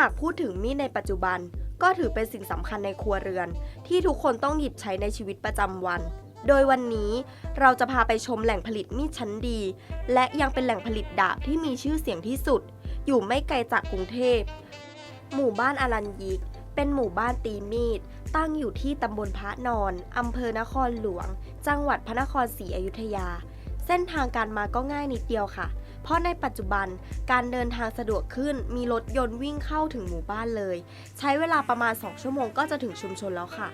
หากพูดถึงมีดในปัจจุบัน ก็ถือเป็นสิ่งสำคัญในครัวเรือน ที่ทุกคนต้องหยิบใช้ในชีวิตประจำวัน โดยวันนี้เราจะพาไปชมแหล่งผลิตมีดชั้นดี และยังเป็นแหล่งผลิตดาบที่มีชื่อเสียงที่สุด อยู่ไม่ไกลจากกรุงเทพ หมู่บ้านอารัญยิก เป็นหมู่บ้านตีมีด ตั้งอยู่ที่ตำบลพระนอนอำเภอนครหลวง จังหวัดพระนครศรีอยุธยา เส้นทางการมาก็ง่ายนิดเดียวค่ะ เพราะในปัจจุบันการเดินทางสะดวกขึ้นมีรถยนต์วิ่งเข้าถึงหมู่บ้านเลย ใช้เวลาประมาณ 2 ชั่วโมงก็จะถึงชุมชนแล้วค่ะ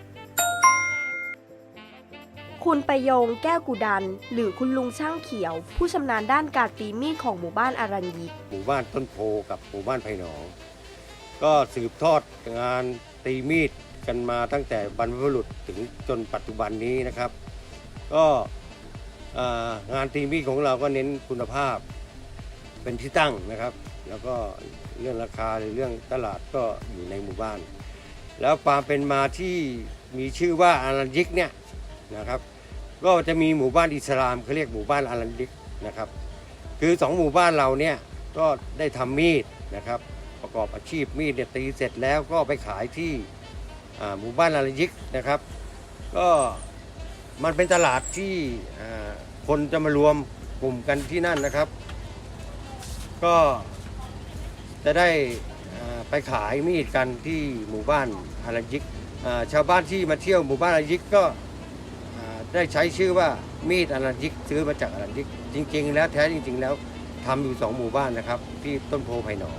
คุณประยงแก้วกุดัน หรือคุณลุงช่างเขียว ผู้ชำนาญด้านการตีมีดของหมู่บ้านอารัญยิกหมู่บ้านต้นโพกับหมู่บ้านไผ่หนอง ก็สืบทอดงานตีมีดกันมาตั้งแต่บรรพบุรุษถึงจนปัจจุบันนี้นะครับ ก็งานตีมีดของเราก็เน้นคุณภาพ เป็นที่ตั้งนะครับ แล้วก็เรื่องราคาหรือเรื่องตลาดก็อยู่ในหมู่บ้าน แล้วความเป็นมาที่มีชื่อว่าอารันยิกเนี่ยนะครับ ก็จะมีหมู่บ้านอิสลามเขาเรียกหมู่บ้านอารันยิกนะครับ คือสองหมู่บ้านเราเนี่ยก็ได้ทำมีดนะครับ ประกอบอาชีพมีดเนี่ยตีเสร็จแล้วก็ไปขายที่หมู่บ้านอารัญยิกนะครับ ก็มันเป็นตลาดที่คนจะมารวมกลุ่มกันที่นั่นนะครับ ก็จะได้ไปขายมีดกันที่หมู่บ้านอารัญยิกชาวบ้านที่มาเที่ยวหมู่บ้านอารัญยิกก็ได้ใช้ชื่อว่ามีดอารัญยิกซื้อมาจากอารัญยิกจริง ๆ แล้วแท้จริง ๆ แล้วทำอยู่สองหมู่บ้านนะครับ ที่ต้นโพไผ่หนอง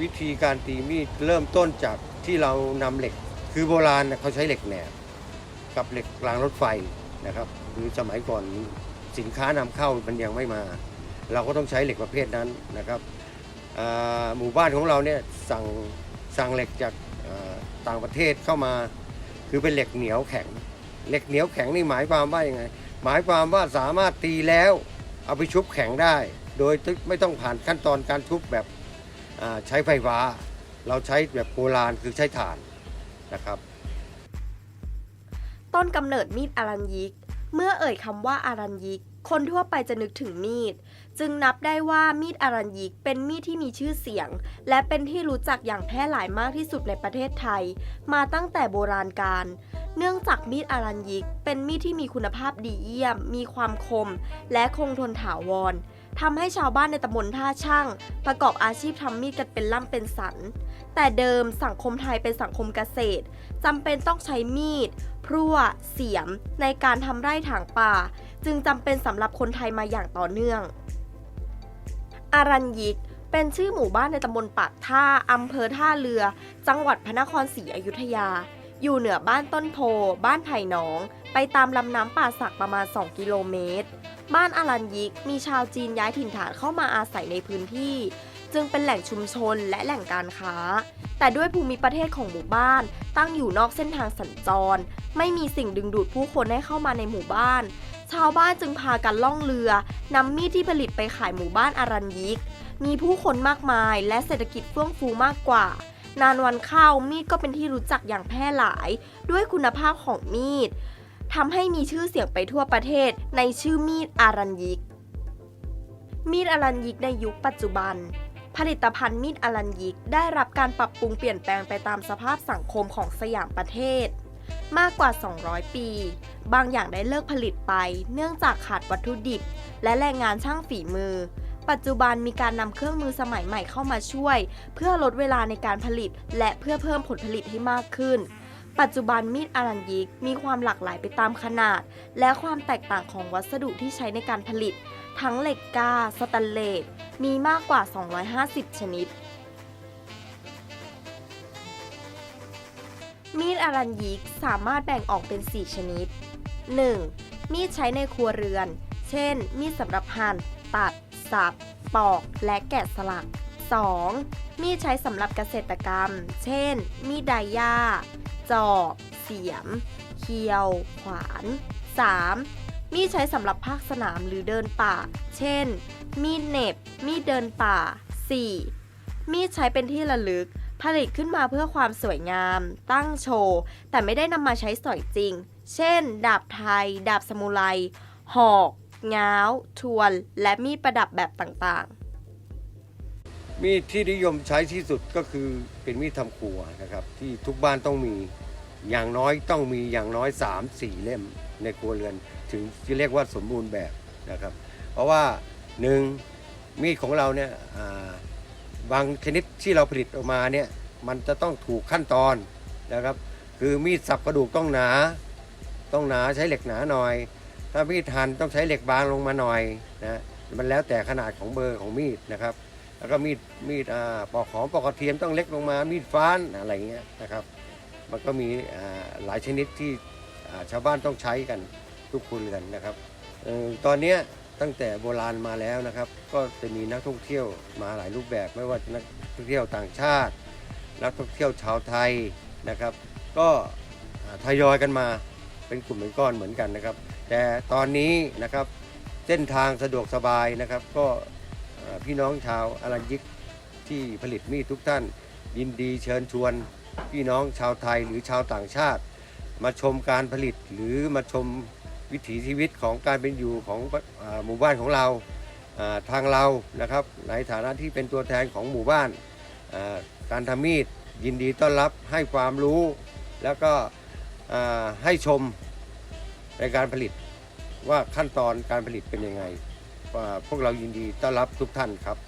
วิธีการตีมีดเริ่มต้นจากที่เรานำเหล็ก คือโบราณเขาใช้เหล็กแหนบกับเหล็กรางรถไฟนะครับคือสมัยก่อนสินค้านำเข้ามันยังไม่มา เราก็ต้องใช้เหล็กประเภทนั้นนะครับหมู่บ้านของเราเนี่ยสั่งสั่งเหล็กจากต่างประเทศเข้ามา คือเป็นเหล็กเหนียวแข็ง เหล็กเหนียวแข็งนี่หมายความว่ายังไง หมายความว่าสามารถตีแล้วเอาไปชุบแข็งได้ โดยไม่ต้องผ่านขั้นตอนการชุบแบบใช้ไฟฟ้า เราใช้แบบโบราณคือใช้ถ่านนะครับต้นกำเนิดมีดอารัญยิก เมื่อเอ่ยคำว่าอารัญยิก คนทั่วไปจะนึกถึงมีด จึงนับได้ว่ามีดอารัญยิกเป็นมีดที่มีชื่อเสียง และเป็นที่รู้จักอย่างแพร่หลายมากที่สุดในประเทศไทย มาตั้งแต่โบราณกาลเนื่องจากมีดอารัญยิกเป็นมีดที่มีคุณภาพดีเยี่ยม มีความคม และคงทนถาวรทำให้ชาวบ้านในตำบลท่าช่าง ประกอบอาชีพทำมีดกันเป็นล่ำเป็นสัน แต่เดิมสังคมไทยเป็นสังคมเกษตรจำเป็นต้องใช้มีดพรั่ว เสียม ในการทำไร่ถางป่า จึงจำเป็นสำหรับคนไทยมาอย่างต่อเนื่อง อารัญยิก เป็นชื่อหมู่บ้านในตำบลปากท่าอำเภอท่าเรือ จังหวัดพระนครศรีอยุธยา อยู่เหนือบ้านต้นโพ บ้านไผ่หนอง ไปตามลำน้ำป่าสักประมาณ 2 กิโลเมตร บ้านอารัญยิก มีชาวจีนย้ายถิ่นฐานเข้ามาอาศัยในพื้นที่ จึงเป็นแหล่งชุมชนและแหล่งการค้า แต่ด้วยภูมิประเทศของหมู่บ้านตั้งอยู่นอกเส้นทางสัญจร ไม่มีสิ่งดึงดูดผู้คนให้เข้ามาในหมู่บ้าน ชาวบ้านจึงพากันล่องเรือนำมีดที่ผลิตไปขายหมู่บ้านอารัญยิก มีผู้คนมากมายและเศรษฐกิจเฟื่องฟูมากกว่า นานวันเข้ามีดก็เป็นที่รู้จักอย่างแพร่หลาย ด้วยคุณภาพของมีดทำให้มีชื่อเสียงไปทั่วประเทศในชื่อมีดอารัญยิก มีดอารัญยิกในยุคปัจจุบัน ผลิตภัณฑ์มีดอลันยิกได้รับการปรับปรุงเปลี่ยนแปลงไปตามสภาพสังคมของสยามประเทศ มากกว่า 200 ปี บางอย่างได้เลิกผลิตไป เนื่องจากขาดวัตถุดิบ และแรงงานช่างฝีมือ ปัจจุบันมีการนำเครื่องมือสมัยใหม่เข้ามาช่วย เพื่อลดเวลาในการผลิต และเพื่อเพิ่มผลผลิตให้มากขึ้น ปัจจุบันมีดอารันยิกมีความหลากหลายไปตามขนาด และความแตกต่างของวัสดุที่ใช้ในการผลิต ทั้งเหล็กกาสแตนเลสมีมากกว่า 250 ชนิด มีดอารัญยิกสามารถแบ่งออกเป็น 4 ชนิด 1. มีดใช้ในครัวเรือน เช่น มีดสำหรับหั่น ตัด สับ ปอก และแกะสลัก 2. มีดใช้สำหรับเกษตรกรรม เช่น มีดไดย่า จอบ เสียม เคียว ขวาน 3. มีดใช้สำหรับภาคสนามหรือเดินป่า เช่น มีดเน็บ มีดเดินป่า 4. มีดใช้เป็นที่ระลึก ผลิตขึ้นมาเพื่อความสวยงาม ตั้งโชว์ แต่ไม่ได้นำมาใช้สอยจริง เช่น ดาบไทย ดาบสมุไร หอกง้าว ทวน และมีดประดับแบบต่างๆ มีดที่นิยมใช้ที่สุดก็คือเป็นมีดทำครัวนะครับ ที่ทุกบ้านต้องมีอย่างน้อยต้องมีอย่างน้อย 3 4 เล่มในครัวเรือน ถึงจะเรียกว่าสมบูรณ์แบบนะครับ เพราะว่าหนึ่งมีดของเราเนี่ย บางชนิดที่เราผลิตออกมาเนี่ยมันจะต้องถูกขั้นตอนนะครับ คือมีดสับกระดูกต้องหนา ต้องหนาใช้เหล็กหนาหน่อย ถ้ามีดหั่นต้องใช้เหล็กบางลงมาหน่อยนะมันแล้วแต่ขนาดของเบอร์ของมีดนะครับ แล้วก็มีดมีดปอกหอมปอกกระเทียมต้องเล็กลงมา มีดฟ้านอะไรเงี้ยนะครับ มันก็มีหลายชนิดที่ชาวบ้านต้องใช้กันทุกคนกันนะครับออตอนนี้ ตั้งแต่โบราณมาแล้วนะครับ ก็จะมีนักท่องเที่ยวมาหลายรูปแบบไม่ว่าจะนักท่องเที่ยวต่างชาติ นักท่องเที่ยวชาวไทยนะครับ ก็ทยอยกันมาเป็นกลุ่มเป็นก้อนเหมือนกันนะครับ แต่ตอนนี้นะครับเส้นทางสะดวกสบายนะครับ ก็พี่น้องชาวอรัญยิกที่ผลิตมีดทุกท่าน ยินดีเชิญชวน พี่น้องชาวไทยหรือชาวต่างชาติ มาชมการผลิตหรือมาชม วิถีชีวิตของการเป็นอยู่ของอหมู่บ้านของเราทางเรานะครับ ในฐานะที่เป็นตัวแทนของหมู่บ้านการทำมีดยินดีต้อนรับให้ความรู้ แล้วก็ให้ชมในการผลิตว่าขั้นตอนการผลิตเป็นยังไงพวกเรายินดีต้อนรับทุกท่านครับ